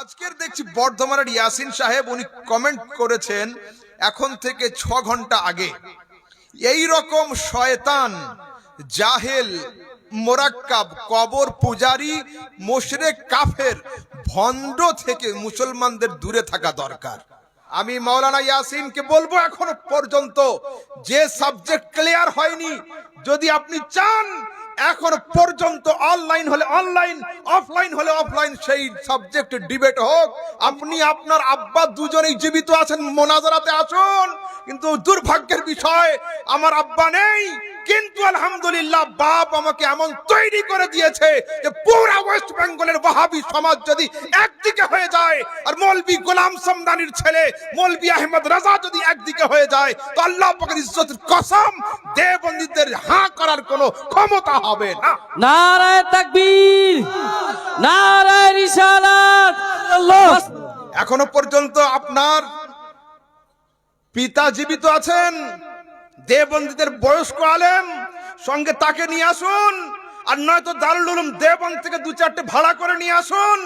আজকের দেখছি বর্ধমানের ইয়াসিন সাহেব উনি কমেন্ট করেছেন এখন থেকে ছ ঘণ্টা আগে। এই রকম শয়তান, জাহেল, মোরাক্কাব, কবর পূজারি, মোশরেক কাফের, ভণ্ড থেকে মুসলমানদের দূরে থাকা দরকার। আমি মাওলানা ইয়াসিনকে বলব এখনও পর্যন্ত, যে সাবজেক্ট ক্লিয়ার হয়নি, যদি আপনি চান এখন পর্যন্ত অনলাইন হলে অনলাইন অফলাইন হলে অফলাইন সেই সাবজেক্ট ডিবেট হোক, আপনি আপনার আব্বা দুজনেই জীবিত আছেন, মোনাজারাতে আসুন। কিন্তু দুর্ভাগ্যের বিষয়, আমার আব্বা নেই। কিন্তু আলহামদুলিল্লাহ বাপ আমাকে এমন তৈরি করে দিয়েছে যে পুরা ওয়েস্ট বেঙ্গলের ওয়াহাবি সমাজ যদি একদিকে হয়ে যায় আর মৌলবি গোলাম সমদানির ছেলে মৌলবি আহমদ রাজা যদি একদিকে হয়ে যায় তো আল্লাহ পাকের ইজ্জতের কসম দেবন্দীদের হাঁ করার কোনো ক্ষমতা হবে না। নারায় তাকবীর নারায় রিসালাত। এখনও পর্যন্ত আপনার পিতা জীবিত আছেন? দেবন্দীদের বয়স্ক আলেম সঙ্গে তাকে নিয়ে আসুন, আর নয়তো দারুল উলুম দেবন্দ থেকে দু চারটে ভাড়া করে নিয়ে আসুন।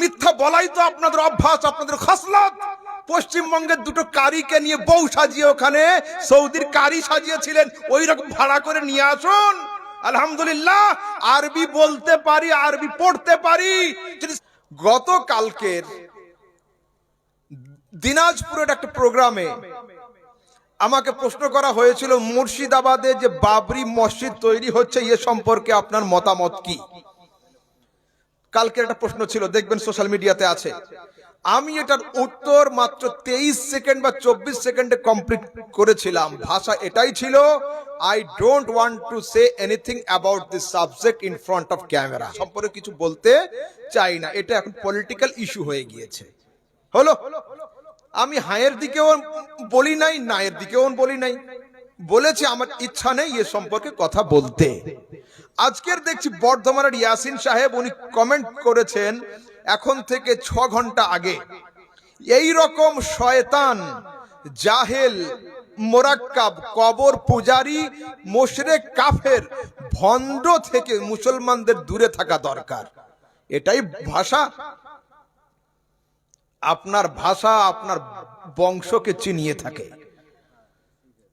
মিথ্যা বলাই তো আপনাদের অভ্যাস, আপনাদের খসলত। পশ্চিমবঙ্গের দুটো কারিকে নিয়ে বউ সাজিয়ে ওখানে, সৌদির কারি সাজিয়েছিলেন ওই রকম ভাড়া করে নিয়ে আসুন। আলহামদুলিল্লাহ, আরবি বলতে পারি, আরবি পড়তে পারি। গতকালকের দিনাজপুরের একটা প্রোগ্রামে আমাকে প্রশ্ন করা হয়েছিল, মুর্শিদাবাদে যে বাবরি মসজিদ তৈরি হচ্ছে, এ সম্পর্কে আপনার মতামত কি? কালকের একটা প্রশ্ন ছিল, দেখবেন সোশ্যাল মিডিয়াতে আছে। আমি এটার উত্তর মাত্র তেইশ সেকেন্ড বা চব্বিশ সেকেন্ডে কমপ্লিট করেছিলাম। ভাষা এটাই ছিল I don't want to say anything about this subject in front of camera সম্পর্কে কিছু বলতে চাই না। এটা এখন পলিটিক্যাল ইস্যু হয়ে গিয়েছে। হলো? আমি হায়ের দিকেও বলি নাই, নায়ের দিকেও বলি নাই। বলেছি, আমার ইচ্ছা নেই এ সম্পর্কে কথা বলতে। আজকের দেখছি বর্ধমানের ইয়াসিন সাহেব, উনি কমেন্ট করেছেন, এখন থেকে ছ ঘণ্টা আগে এই রকম শয়তান, জাহেল, মোরাক্কাব, কবর পূজারি মোশরেক কাফের, ভণ্ড থেকে মুসলমানদের দূরে থাকা দরকার। এটাই ভাষা। আপনার ভাষা আপনার বংশকে চিনিয়ে থাকে।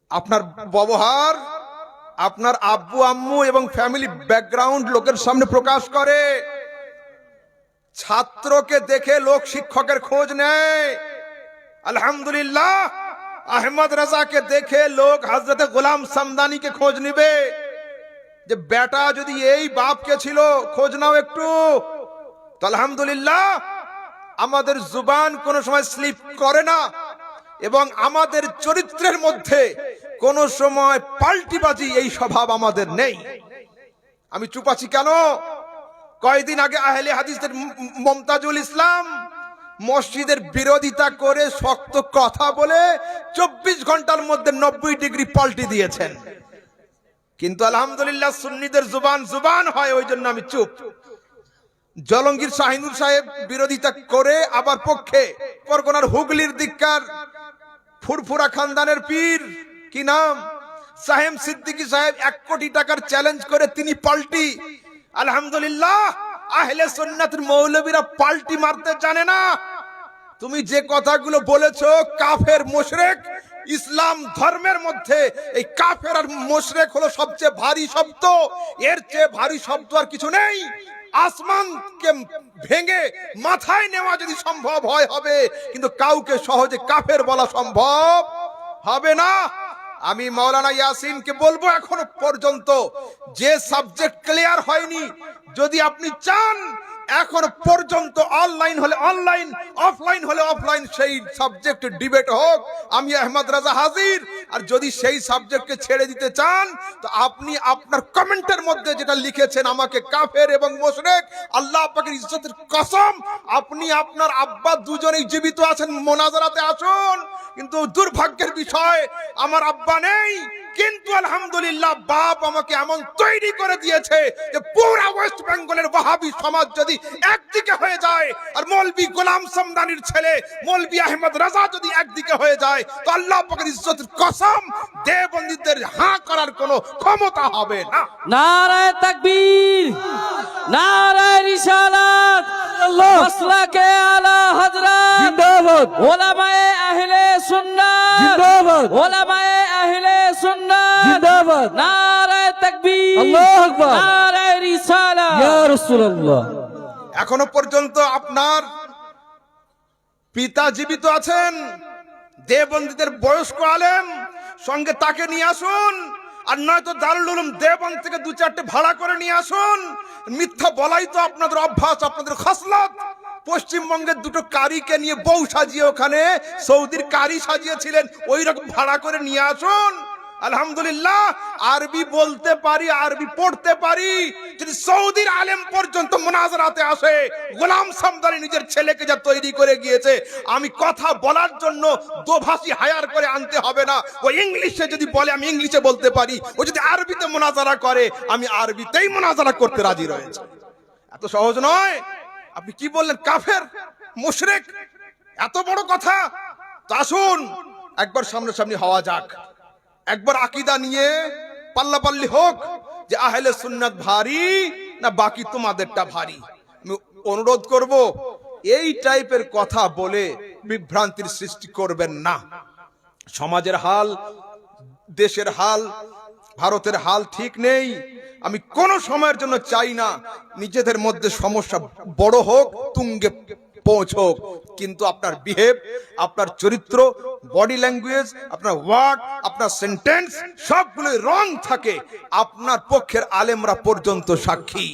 আপনার ব্যবহার, আপনার আব্বু, আম্মু এবং ফ্যামিলি ব্যাকগ্রাউন্ড লোকের সামনে প্রকাশ করে। ছাত্রকে দেখে লোক শিক্ষকের খোঁজ নেয়। আলহামদুলিল্লাহ, আহমদ রাজাকে দেখে লোক হজরতে গোলাম সামদানিকে খোঁজ নিবে। যে বেটা যদি এই বাপকে ছিল, খোঁজ নাও একটু। তো আলহামদুলিল্লাহ আমাদের জুবান কোনো সময় স্লিপ করে না এবং আমাদের চরিত্রের মধ্যে কোনো সময় পাল্টিবাজি এই স্বভাব আমাদের নেই। আমি চুপ আছি কেন? কয়দিন আগে আহলে হাদিসের মমতাজুল ইসলাম মসজিদের বিরোধিতা করে শক্ত কথা বলে চব্বিশ ঘণ্টার মধ্যে নব্বই ডিগ্রি পাল্টি দিয়েছেন। কিন্তু আলহামদুলিল্লাহ সুন্নিদের জুবান জুবান হয়, ওই জন্য আমি চুপ। জলঙ্গির শাহিনুর সাহেব বিরোধিতা করে আবার পক্ষে পরগনার হুগলির দিককার ফুরফুরা খানদানের পীর। কি নাম? সাহেব সিদ্দিকী সাহেব এক কোটি টাকার চ্যালেঞ্জ করে তিনি পাল্টি। আলহামদুলিল্লাহ, আহলে সুন্নাতের মৌলবীরা পাল্টি মারতে জানে না। তুমি যে কথাগুলো বলেছ, কাফের মোশরেক, ইসলাম ধর্মের মধ্যে এই কাফের আর মোশরেক হলো সবচেয়ে ভারী শব্দ। এর চেয়ে ভারী শব্দ আর কিছু নেই। আসমানকে ভেঙে মাথায় নেওয়া যদি সম্ভব হয়, হবে। কিন্তু কাউকে সহজে কাফের বলা সম্ভব হবে না। আমি মাওলানা ইয়াসিনকে বলব এখনও পর্যন্ত, যে সাবজেক্ট ক্লিয়ার হয়নি, যদি আপনি চান এখন পর্যন্ত অনলাইন হলে অনলাইন অফলাইন হলে অফলাইন সেই সাবজেক্ট ডিবেট হোক, আমি আহমদ রাজা হাজির। আর যদি সেই সাবজেক্টকে ছেড়ে দিতে চান, তো আপনি আপনার কমেন্টের মধ্যে যেটা লিখেছেন আমাকে কাফের এবং মোশরেক, আল্লাহ পাকের ইজ্জতের কসম, আপনি আপনার আব্বা দুজনেই জীবিত আছেন, মোনাজারাতে আসুন। কিন্তু দুর্ভাগ্যের বিষয়, আমার আব্বা নেই। কিন্তু আলহামদুলিল্লাহ বাপ আমাকে এমন তৈরি করে দিয়েছে যে পুরা ওয়েস্ট বেঙ্গলের ওয়াহাবি সমাজ যদি একদিকে হয়ে যায় আর মৌলবি গোলাম সমদানির ছেলে মৌলবি আহমদ রাজা যদি একদিকে হয়ে যায় তো আল্লাহ পাকের ইজ্জতের কসম দেবন্দীদের হাঁ করার কোনো ক্ষমতা হবে না। নারায় তাকবীর নারায় রিসালাত মাসলাকে আলা হযরত জিন্দাবাদ। ওলামায়ে আহলে সুন্নাত জিন্দাবাদ। ওলামায়ে আহলে সুন্নাত। জিন্দাবাদ। নারায়ে তাকবীর। আল্লাহু আকবার। নারায়ে রিসালাত ইয়া রাসূলুল্লাহ। এখনও পর্যন্ত আপনার পিতা জীবিত আছেন দেবন্দীদের বয়স্ক আলেম সঙ্গে তাকে নিয়ে আসুন আর নয়তো দারুল উলুম দেবন্দ থেকে দু চারটে ভাড়া করে নিয়ে আসুন। মিথ্যা বলাই তো আপনাদের অভ্যাস আপনাদের খসলত। পশ্চিমবঙ্গের দুটো কারিকে নিয়ে বউ সাজিয়ে ওখানে, সৌদির কারি সাজিয়েছিলেন ওই রকম ভাড়া করে নিয়ে আসুন। আলহামদুলিল্লাহ, আরবি বলতে পারি, আরবি পড়তে পারি, যদি সৌদির আলেম পর্যন্ত মোনাজারাতে আসে, গোলাম সামদানি নিজের ছেলেকে যা তৈরি করে গিয়েছে, আমি কথা বলার জন্য দোভাষী হায়ার করে আনতে হবে না। ও ইংলিশে যদি বলে, আমি ইংলিশে বলতে পারি। ও যদি আরবিতে মোনাজারা করে, আমি আরবিতেই মোনাজারা করতে রাজি রয়েছে। এত সহজ নয়। আপনি কি বললেন, কাফের, মুশরেক? এত বড় কথা? আসুন, একবার সামনাসামনি হওয়া যাক। একবার আকিদা নিয়ে পাল্লাপাল্লি হোক যে আহলে সুন্নাত ভারী না বাকি তোমাদেরটা ভারী। আমি অনুরোধ করব, এই টাইপের কথা বলে বিভ্রান্তির সৃষ্টি করবেন না। সমাজের হাল, দেশের হাল, ভারতের হাল ঠিক নেই। আমি কোন সময়ের জন্য চাই না নিজেদের মধ্যে সমস্যা বড় হোক, তুঙ্গে পৌঁছোক। কিন্তু আপনার বিহেভ আপনার চরিত্র বডি ল্যাঙ্গুয়েজ আপনার ওয়ার্ড আপনার সেন্টেন্স সবগুলো রং থাকে। আপনার পক্ষের আলেমরা পর্যন্ত সাক্ষী।